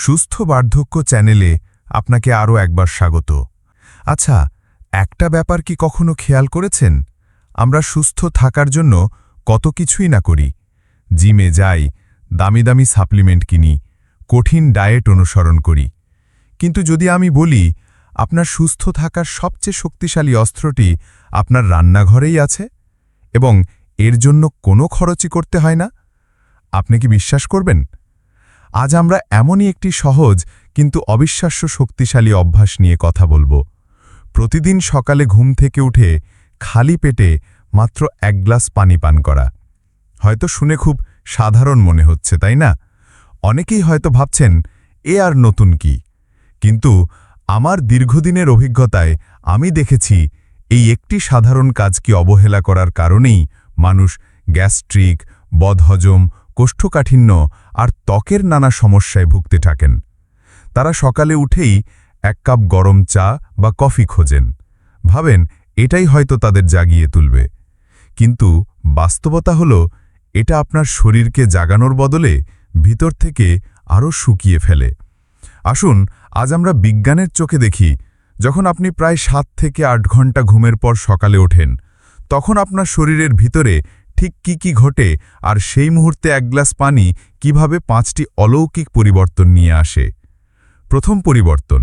সুস্থ বার্ধক্য চ্যানেলে আপনাকে আরও একবার স্বাগত। আচ্ছা একটা ব্যাপার কি কখনো খেয়াল করেছেন? আমরা সুস্থ থাকার জন্য কত কিছুই না করি। জিমে যাই, দামি দামি সাপ্লিমেন্ট কিনি, কঠিন ডায়েট অনুসরণ করি। কিন্তু যদি আমি বলি, আপনার সুস্থ থাকার সবচেয়ে শক্তিশালী অস্ত্রটি আপনার রান্নাঘরেই আছে? এবং এর জন্য কোনো খরচই করতে হয় না? আপনি কি বিশ্বাস করবেন? আজ আমরা এমনই একটি সহজ কিন্তু অবিশ্বাস্য শক্তিশালী অভ্যাস নিয়ে কথা বলব। প্রতিদিন সকালে ঘুম থেকে উঠে খালি পেটে মাত্র এক গ্লাস পানি পান করা। হয়তো শুনে খুব সাধারণ মনে হচ্ছে, তাই না? অনেকেই হয়তো ভাবছেন, এ আর নতুন কি? কিন্তু আমার দীর্ঘদিনের অভিজ্ঞতায় আমি দেখেছি, এই একটি সাধারণ কাজকে অবহেলা করার কারণেই মানুষ গ্যাস্ট্রিক, বদহজম, কোষ্ঠকাঠিন্য আর ত্বকের নানা সমস্যায় ভুগতে থাকেন। তারা সকালে উঠেই এক কাপ গরম চা বা কফি খোঁজেন। ভাবেন, এটাই হয়তো তাদের জাগিয়ে তুলবে। কিন্তু বাস্তবতা হল, এটা আপনার শরীরকে জাগানোর বদলে ভিতর থেকে আরও শুকিয়ে ফেলে। আসুন, আজ আমরা বিজ্ঞানের চোখে দেখি, যখন আপনি প্রায় সাত থেকে আট ঘণ্টা ঘুমের পর সকালে ওঠেন, তখন আপনার শরীরের ভিতরে ঠিক কি কি ঘটে আর সেই মুহূর্তে এক গ্লাস পানি কীভাবে পাঁচটি অলৌকিক পরিবর্তন নিয়ে আসে? প্রথম পরিবর্তন,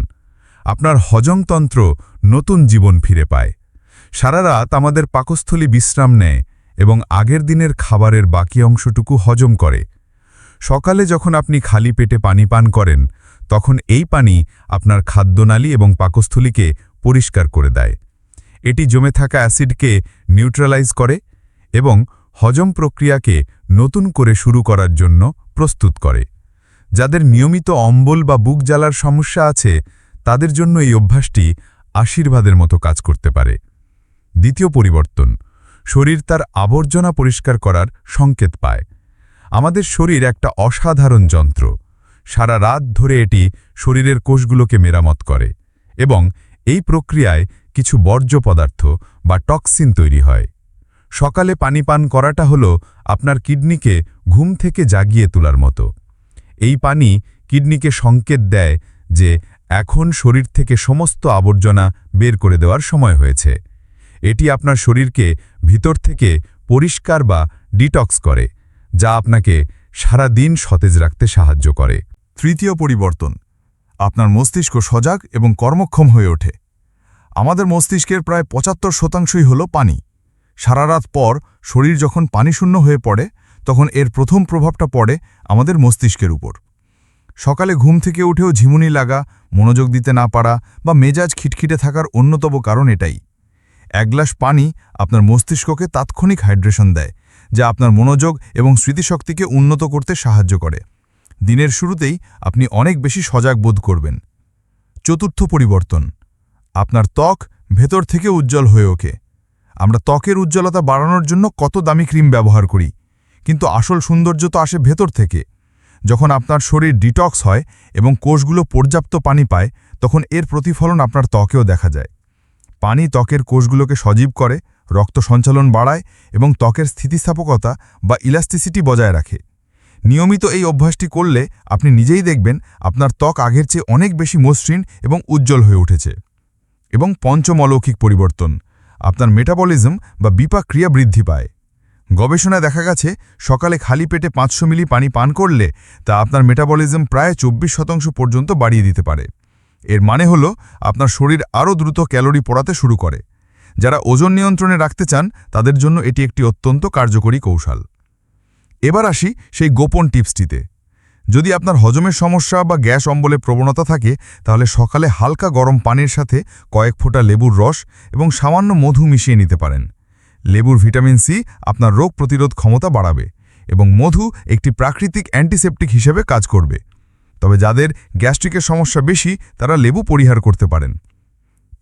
আপনার হজমতন্ত্র নতুন জীবন ফিরে পায়। সারা রাত আমাদের পাকস্থলী বিশ্রাম নেয় এবং আগের দিনের খাবারের বাকি অংশটুকু হজম করে। সকালে যখন আপনি খালি পেটে পানি পান করেন, তখন এই পানি আপনার খাদ্যনালী এবং পাকস্থলীকে পরিষ্কার করে দেয়। এটি জমে থাকা অ্যাসিডকে নিউট্রালাইজ করে এবং হজম প্রক্রিয়াকে নতুন করে শুরু করার জন্য প্রস্তুত করে। যাদের নিয়মিত অম্বল বা বুক জ্বালার সমস্যা আছে, তাদের জন্য এই অভ্যাসটি আশীর্বাদের মতো কাজ করতে পারে। দ্বিতীয় পরিবর্তন, শরীর তার আবর্জনা পরিষ্কার করার সংকেত পায়। আমাদের শরীর একটা অসাধারণ যন্ত্র। সারা রাত ধরে এটি শরীরের কোষগুলোকে মেরামত করে এবং এই প্রক্রিয়ায় কিছু বর্জ্য পদার্থ বা টক্সিন তৈরি হয়। সকালে পানি পান করাটা হল আপনার কিডনিকে ঘুম থেকে জাগিয়ে তোলার মতো। এই পানি কিডনিকে সংকেত দেয় যে এখন শরীর থেকে সমস্ত আবর্জনা বের করে দেওয়ার সময় হয়েছে। এটি আপনার শরীরকে ভিতর থেকে পরিষ্কার বা ডিটক্স করে, যা আপনাকে সারা দিন সতেজ রাখতে সাহায্য করে। তৃতীয় পরিবর্তন, আপনার মস্তিষ্ক সজাগ এবং কর্মক্ষম হয়ে ওঠে। আমাদের মস্তিষ্কের প্রায় পঁচাত্তর শতাংশই হল পানি। সারা রাত পর শরীর যখন পানিশূন্য হয়ে পড়ে, তখন এর প্রথম প্রভাবটা পড়ে আমাদের মস্তিষ্কের উপর। সকালে ঘুম থেকে উঠেও ঝিমুনি লাগা, মনোযোগ দিতে না পারা বা মেজাজ খিটখিটে থাকার অন্যতম কারণ এটাই। এক গ্লাস পানি আপনার মস্তিষ্ককে তাৎক্ষণিক হাইড্রেশন দেয়, যা আপনার মনোযোগ এবং স্মৃতিশক্তিকে উন্নত করতে সাহায্য করে। দিনের শুরুতেই আপনি অনেক বেশি সজাগ বোধ করবেন। চতুর্থ পরিবর্তন, আপনার ত্বক ভেতর থেকে উজ্জ্বল হয়ে ওঠে। আমরা ত্বকের উজ্জ্বলতা বাড়ানোর জন্য কত দামি ক্রিম ব্যবহার করি। কিন্তু আসল সৌন্দর্য তো আসে ভেতর থেকে। যখন আপনার শরীর ডিটক্স হয় এবং কোষগুলো পর্যাপ্ত পানি পায়, তখন এর প্রতিফলন আপনার ত্বকেও দেখা যায়। পানি ত্বকের কোষগুলোকে সজীব করে, রক্ত সঞ্চালন বাড়ায় এবং ত্বকের স্থিতিস্থাপকতা বা ইলাস্টিসিটি বজায় রাখে। নিয়মিত এই অভ্যাসটি করলে আপনি নিজেই দেখবেন আপনার ত্বক আগের চেয়ে অনেক বেশি মসৃণ এবং উজ্জ্বল হয়ে উঠেছে। এবং পঞ্চম অলৌকিক পরিবর্তন আপনার মেটাবলিজম বা বিপাক ক্রিয়া বৃদ্ধি পায়। গবেষণায় দেখা গেছে, সকালে খালি পেটে পাঁচশো মিলি পানি পান করলে তা আপনার মেটাবলিজম প্রায় চব্বিশ শতাংশ পর্যন্ত বাড়িয়ে দিতে পারে। এর মানে হল, আপনার শরীর আরও দ্রুত ক্যালোরি পড়াতে শুরু করে। যারা ওজন নিয়ন্ত্রণে রাখতে চান, তাদের জন্য এটি একটি অত্যন্ত কার্যকরী কৌশল। এবার আসি সেই গোপন টিপসটিতে। যদি আপনার হজমের সমস্যা বা গ্যাস অম্বলে প্রবণতা থাকে, তাহলে সকালে হালকা গরম পানির সাথে কয়েক ফোঁটা লেবুর রস এবং সামান্য মধু মিশিয়ে নিতে পারেন। লেবুর ভিটামিন সি আপনার রোগ প্রতিরোধ ক্ষমতা বাড়াবে এবং মধু একটি প্রাকৃতিক অ্যান্টিসেপটিক হিসেবে কাজ করবে। তবে যাদের গ্যাস্ট্রিকের সমস্যা বেশি, তারা লেবু পরিহার করতে পারেন।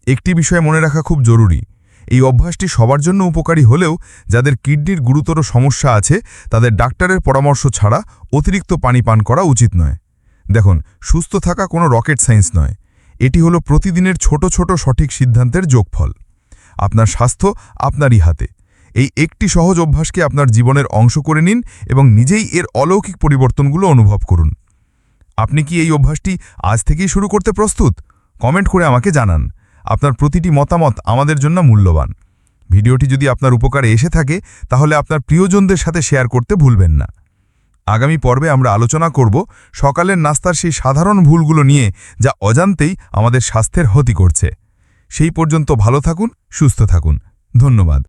একটি বিষয় মনে রাখা খুব জরুরি এই অভ্যাসটি সবার জন্য উপকারী হলেও যাদের কিডনির গুরুতর সমস্যা আছে, তাদের ডাক্তারের পরামর্শ ছাড়া অতিরিক্ত পানি পান করা উচিত নয়। দেখুন, সুস্থ থাকা কোনো রকেট সায়েন্স নয়। এটি হলো প্রতিদিনের ছোট ছোট সঠিক সিদ্ধান্তের যোগফল। আপনার স্বাস্থ্য আপনারই হাতে। এই একটি সহজ অভ্যাসকে আপনার জীবনের অংশ করে নিন এবং নিজেই এর অলৌকিক পরিবর্তনগুলো অনুভব করুন। আপনি কি এই অভ্যাসটি আজ থেকেই শুরু করতে প্রস্তুত? কমেন্ট করে আমাকে জানান। আপনার প্রতিটি মতামত আমাদের জন্য মূল্যবান। ভিডিওটি যদি আপনার উপকারে এসে থাকে, তাহলে আপনার প্রিয়জনদের সাথে শেয়ার করতে ভুলবেন না। আগামী পর্বে আমরা আলোচনা করব সকালের নাস্তার সেই সাধারণ ভুলগুলো নিয়ে, যা অজান্তেই আমাদের স্বাস্থ্যের ক্ষতি করছে। সেই পর্যন্ত ভালো থাকুন, সুস্থ থাকুন। ধন্যবাদ।